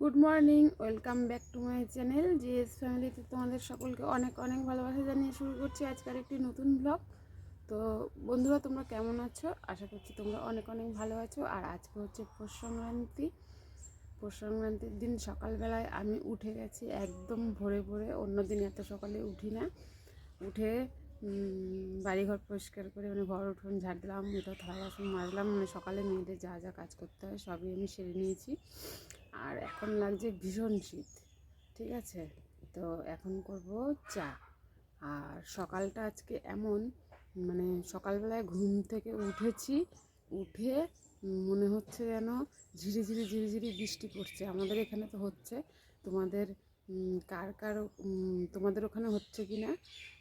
Good morning, welcome back to my channel GS ফ্যামিলিতে তোমাদের সকলকে অনেক অনেক ভালোবাসা জানিয়ে শুরু করছি আজকের একটি নতুন ব্লগ। তো বন্ধুরা, তোমরা কেমন আছো? আশা করছি তোমরা অনেক অনেক ভালো আছো। আর আজকে হচ্ছে পৌষ সংক্রান্তি। পৌষ সংক্রান্তির দিন সকালবেলায় আমি উঠে গেছি একদম ভোরে ভোরে অন্য দিন এত সকালে উঠি না। উঠে বাড়িঘর পরিষ্কার করে মানে ঘর উঠোন ঝাড় দিলাম এটা থালা বাসন মাজলাম মানে সকালে মেয়েদের যা যা কাজ করতে হয় সবই আমি সেরে নিয়েছি। আর এখন লাগছে ভীষণ শীত, ঠিক আছে? তো এখন করব চা। আর সকালটা আজকে এমন মানে সকালবেলায় ঘুম থেকে উঠেছি, উঠে মনে হচ্ছে যেন ঝিরি ঝিরি ঝিরি ঝিরি বৃষ্টি পড়ছে। আমাদের এখানে তো হচ্ছে, তোমাদের কার কার তোমাদের ওখানে হচ্ছে কি না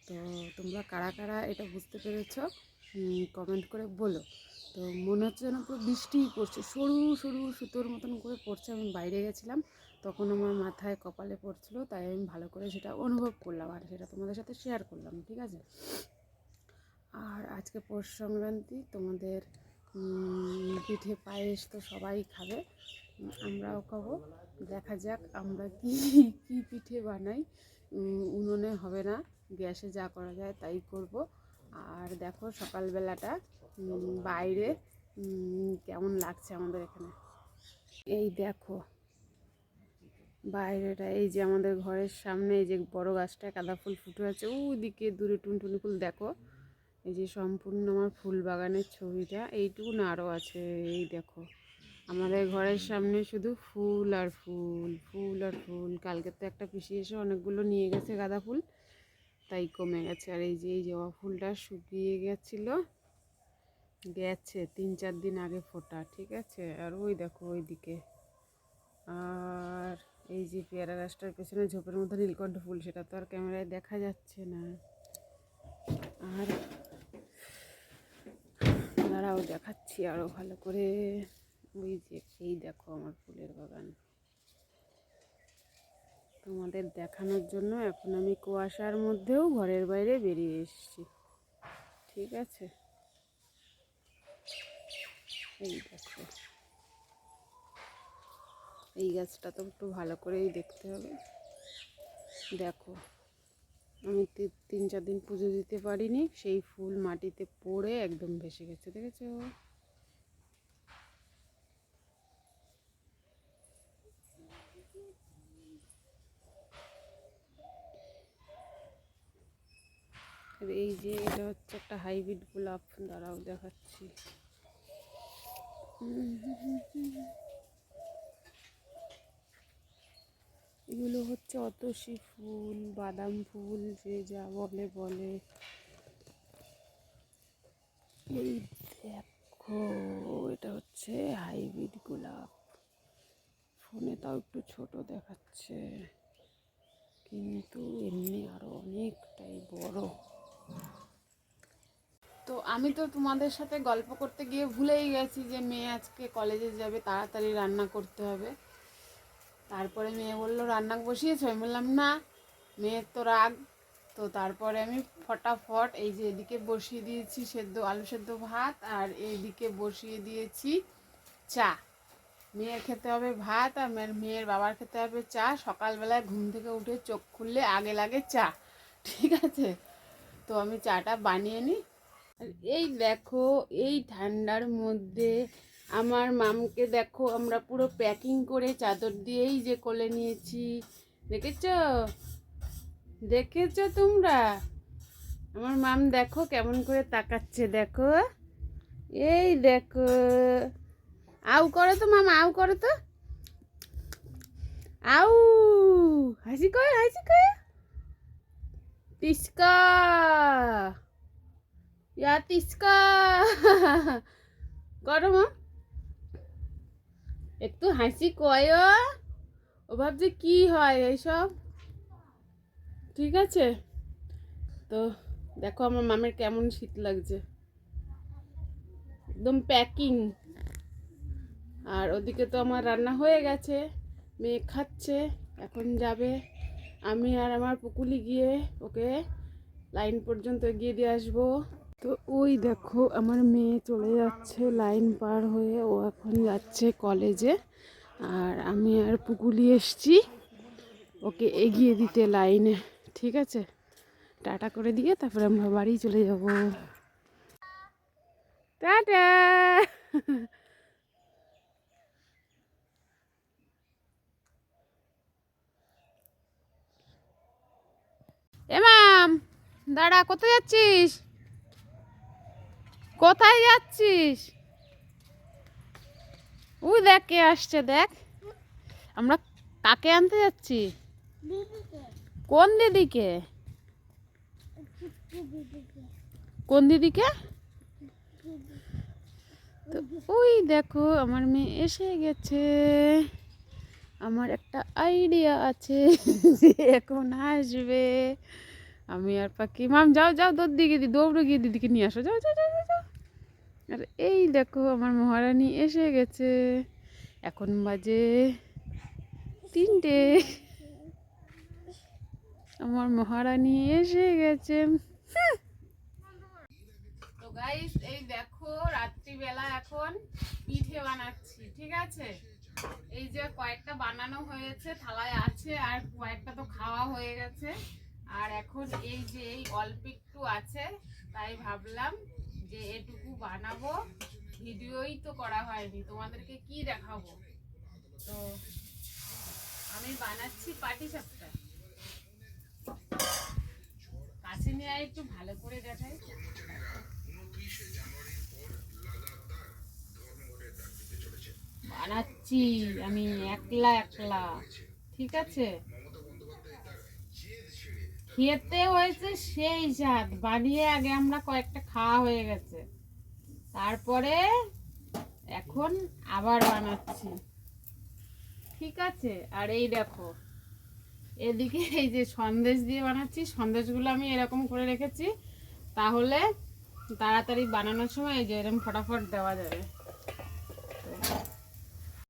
তো তোমরা কারা কারা এটা বুঝতে পেরেছ? কমেন্ট করে বলো। তো মনে হচ্ছে যেন পুরো বৃষ্টিই পড়ছে। সরু সরু সুতোর মতন করে পড়ছে। আমি বাইরে গেছিলাম। তখন আমার মাথায় কপালে পড়ছিল। তাই আমি ভালো করে সেটা অনুভব করলাম আর সেটা তোমাদের সাথে শেয়ার করলাম, ঠিক আছে? আর আজকে পৌষ সংক্রান্তি, তোমাদের পিঠে পায়েস তো সবাই খাবে। আমরাও খাব। দেখা যাক আমরা কি কি পিঠে বানাই। উনুনে হবে না, গ্যাসে যা করা যায় তাই করব। আর দেখো সকালবেলাটা বাইরে কেমন লাগছে আমাদের এখানে? এই দেখো, বাইরেটা, এই যে আমাদের ঘরের সামনে, এই যে বড় গাছটা, গাঁদা ফুল ফুটে আছে ওইদিকে দূরে টুনটুনি ফুল, দেখো। এই যে সম্পূর্ণ আমার ফুল বাগানের ছবিটা এইটুকু না আরও আছে, এই দেখো। আমাদের ঘরের সামনে শুধু ফুল আর ফুল ফুল আর ফুল। কালকে তো একটা পিসি এসে অনেকগুলো নিয়ে গেছে গাঁদা ফুল, তাই কমে গেছে। আর এই যে, এই জবা ফুলটা শুকিয়ে গেছিল, গেছে তিন চার দিন আগে ফোটা, ঠিক আছে? আর ওই দেখো ওইদিকে। আর এই যে পেয়ারা গাছটার পেছনে ঝোপের মধ্যে নীলকণ্ঠ ফুল, সেটা তো আর ক্যামেরায় দেখা যাচ্ছে না। আর দাঁড়াও, দেখাচ্ছি আরও ভালো করে। ওই যে এই দেখো আমার ফুলের বাগান। তোমাদের দেখানোর জন্য এখন আমি কুয়াশার মধ্যেও ঘরের বাইরে বেরিয়ে এসেছি। ঠিক আছে? এই দেখো। এই গাছটা তো একটু ভালো করেই দেখতে হবে। দেখো, আমি তিন চার দিন পুজো দিতে পারিনি, সেই ফুল মাটিতে পড়ে একদম ভেসে গেছে, দেখেছ? এই যে এটা হচ্ছে একটা হাইব্রিড গোলাপ, দাঁড়াও দেখাচ্ছি। এগুলো হচ্ছে অতসী ফুল, বাদাম ফুল, যে যা বলে বলে। এই দেখো, এটা হচ্ছে হাইব্রিড গোলাপ। ফোনে তাও একটু ছোট দেখাচ্ছে। কিন্তু এমনি আরও অনেকটাই বড়। তো আমি তো তোমাদের সাথে গল্প করতে গিয়ে ভুলেই গেছি যে মেয়ে আজকে কলেজে যাবে, তাড়াতাড়ি রান্না করতে হবে। তারপরে মেয়ে বলল, রান্না বসিয়েছ? আমি বললাম, না, মেয়ের তো রাগ। তো তারপরে আমি ফটাফট এই যে এদিকে বসিয়ে দিয়েছি সেদ্ধ, আলু সেদ্ধ ভাত, আর এইদিকে বসিয়ে দিয়েছি চা। মেয়ের খেতে হবে ভাত আর মেয়ের মেয়ের বাবার খেতে হবে চা। সকালবেলায় ঘুম থেকে উঠে চোখ খুললে আগে লাগে চা। ঠিক আছে? তো আমি চাটা বানিয়ে নিই। এই দেখো, এই ঠান্ডার মধ্যে আমার মামকে দেখো, আমরা পুরো প্যাকিং করে চাদর দিয়েই যে কোলে নিয়েছি। দেখেছ? দেখেছ তোমরা? আমার মাম দেখো কেমন করে তাকাচ্ছে, দেখো। এই দেখো। আউ করো তো, মামা, আউ করো তো। আউ, হাসি করে হাসি করে তিস্কা। ইয়া তিস্কা। করো, মা। একটু হাসি কয়। ও ভাবছে কি হয় এইসব। ঠিক আছে। তো দেখো আমার মামের কেমন শীত লাগছে। একদম প্যাকিং আর ওদিকে তো আমার রান্না হয়ে গেছে, মেয়ে খাচ্ছে, এখন যাবে। আমি আর আমার পুকুলি গিয়ে ওকে লাইন পর্যন্ত এগিয়ে দিয়ে আসব। তো ওই দেখো আমার মেয়ে চলে যাচ্ছে লাইন পার হয়ে, ও এখন যাচ্ছে কলেজে। আর আমি আর পুকুলি এসছি ওকে এগিয়ে দিতে লাইনে, ঠিক আছে? টাটা করে দিয়ে তারপরে আমরা বাড়ি চলে যাব। টাটা! দাঁড়া, কোথায় যাচ্ছিস? কোথায় যাচ্ছিস? ওই দেখ কে আসছে, দেখ। আমরা কাকে আনতে যাচ্ছি? কোন দিদিকে? কোন দিদিকে? তো ওই দেখো, আমার মেয়ে এসে গেছে। আমার একটা আইডিয়া আছে যে এখন আসবে। আমি আর পাখি। মাম যাও যাও দৌড় দিকে দি দৌড়ে গিয়ে দিদিকে নিয়ে আসো। যাও যাও যাও, যাও আর এই দেখো আমার মহারানী এসে গেছে। এখন বাজে তিনটে। আমার মহারানী এসে গেছে। তো গাইস এই দেখো রাত্রিবেলা এখন পিঠে বানাচ্ছি ঠিক আছে? এই যে কয়েকটা বানানো হয়েছে থালায় আছে আর কয়েকটা তো খাওয়া হয়ে গেছে। আর এখন এই যে এই অল্প একটু আছে, তাই ভাবলাম যে এটুকু বানাবো। ভিডিওই তো করা হয়নি, তোমাদেরকে কি দেখাবো? তো আমি বানাচ্ছি পাটি সাপটা। কাছে নিয়ে একটু, ভালো করে দেখাই। বানাচ্ছি আমি একলা একলা, ঠিক আছে? খেতে হয়েছে সেই স্বাদ। বানিয়ে আগে আমরা কয়েকটা খাওয়া হয়ে গেছে। তারপরে এখন আবার বানাচ্ছি। ঠিক আছে? আর এই দেখো, এদিকে এই যে সন্দেশ দিয়ে বানাচ্ছি, সন্দেশগুলো আমি এরকম করে রেখেছি। তাহলে তাড়াতাড়ি বানানোর সময় এই যে এরকম ফটাফট দেওয়া যাবে।